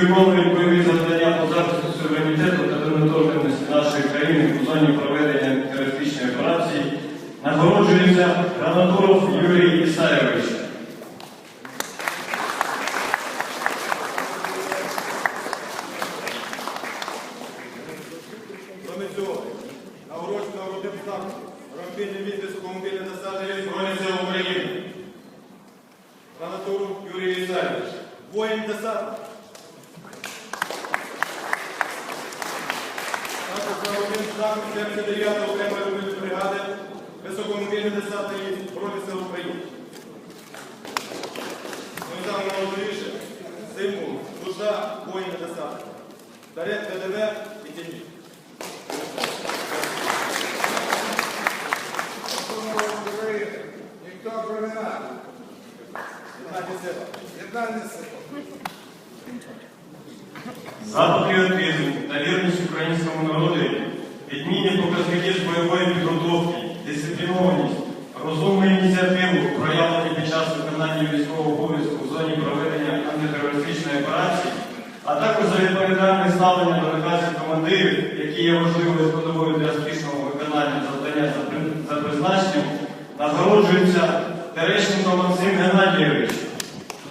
виконують бойові завдання по захисту суверенітету та територіальності нашої країни у зоні проведення терористичної операції, нагороджується Гранатуров Юрій Ісаєвич. Цього нагороджено родин знак ромбільний відтиску насадження України. Гранатуру Юрій Ісаєвич. Воїн десант. Також на 79-го окремої робити бригади високомобільної десантної Збройних сил України. Ну і саме найважливіше, символ, душа воїна десант. Дарет ТДВ і тяні. Ніхто сила. Єднання сила. За патріотизм та вірність українському народу, відмінні показники з бойової підготовки, дисциплінованість, розумну ініціативу, проявлені під час виконання військового обов'язку в зоні проведення антитерористичної операції, а також за відповідальне ставлення до наказів командирів, які є важливою складовою для успішного виконання завдання за призначенням, нагороджується Терещенко Максим Геннадійович.